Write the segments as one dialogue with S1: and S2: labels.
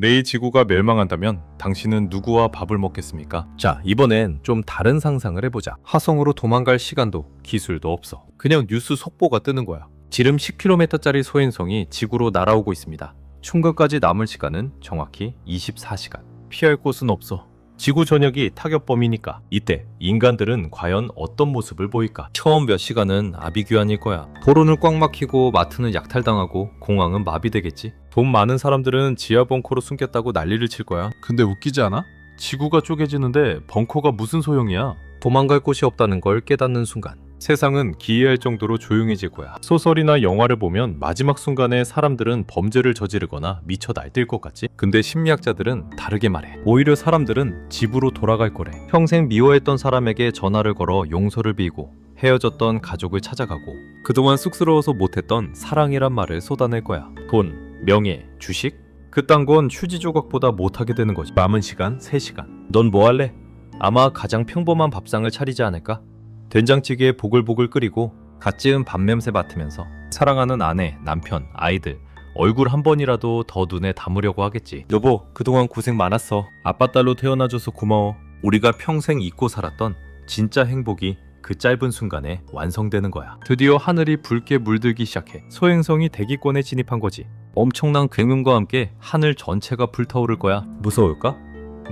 S1: 내일 지구가 멸망한다면 당신은 누구와 밥을 먹겠습니까? 자, 이번엔 좀 다른 상상을 해보자. 화성으로 도망갈 시간도 기술도 없어. 그냥 뉴스 속보가 뜨는 거야. 지름 10km짜리 소행성이 지구로 날아오고 있습니다. 충격까지 남을 시간은 정확히 24시간. 피할 곳은 없어. 지구 전역이 타격 범위니까 이때 인간들은 과연 어떤 모습을 보일까? 처음 몇 시간은 아비규환일 거야. 도로는 꽉 막히고 마트는 약탈당하고 공항은 마비되겠지. 돈 많은 사람들은 지하 벙커로 숨겼다고 난리를 칠 거야. 근데 웃기지 않아? 지구가 쪼개지는데 벙커가 무슨 소용이야? 도망갈 곳이 없다는 걸 깨닫는 순간 세상은 기이할 정도로 조용해질 거야. 소설이나 영화를 보면 마지막 순간에 사람들은 범죄를 저지르거나 미쳐 날뛸 것 같지? 근데 심리학자들은 다르게 말해. 오히려 사람들은 집으로 돌아갈 거래. 평생 미워했던 사람에게 전화를 걸어 용서를 빌고 헤어졌던 가족을 찾아가고 그동안 쑥스러워서 못했던 사랑이란 말을 쏟아낼 거야. 돈, 명예, 주식? 그딴 건 휴지 조각보다 못하게 되는 거지. 남은 시간 3시간. 넌 뭐 할래? 아마 가장 평범한 밥상을 차리지 않을까? 된장찌개에 보글보글 끓이고 갓 지은 밥 냄새 맡으면서 사랑하는 아내, 남편, 아이들 얼굴 한 번이라도 더 눈에 담으려고 하겠지. 여보, 그동안 고생 많았어. 아빠 딸로 태어나줘서 고마워. 우리가 평생 잊고 살았던 진짜 행복이 그 짧은 순간에 완성되는 거야. 드디어 하늘이 붉게 물들기 시작해. 소행성이 대기권에 진입한 거지. 엄청난 굉음과 함께 하늘 전체가 불타오를 거야. 무서울까?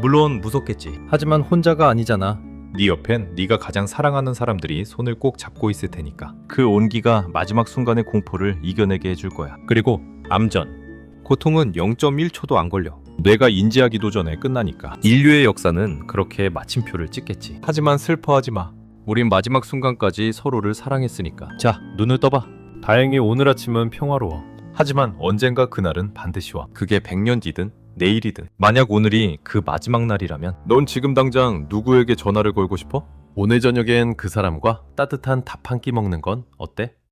S1: 물론 무섭겠지. 하지만 혼자가 아니잖아. 네 옆엔 네가 가장 사랑하는 사람들이 손을 꼭 잡고 있을 테니까. 그 온기가 마지막 순간의 공포를 이겨내게 해줄 거야. 그리고 암전. 고통은 0.1초도 안 걸려. 뇌가 인지하기도 전에 끝나니까. 인류의 역사는 그렇게 마침표를 찍겠지. 하지만 슬퍼하지 마. 우린 마지막 순간까지 서로를 사랑했으니까. 자, 눈을 떠봐. 다행히 오늘 아침은 평화로워. 하지만 언젠가 그날은 반드시 와. 그게 100년 뒤든 내일이든. 만약 오늘이 그 마지막 날이라면 넌 지금 당장 누구에게 전화를 걸고 싶어? 오늘 저녁엔 그 사람과 따뜻한 밥 한 끼 먹는 건 어때?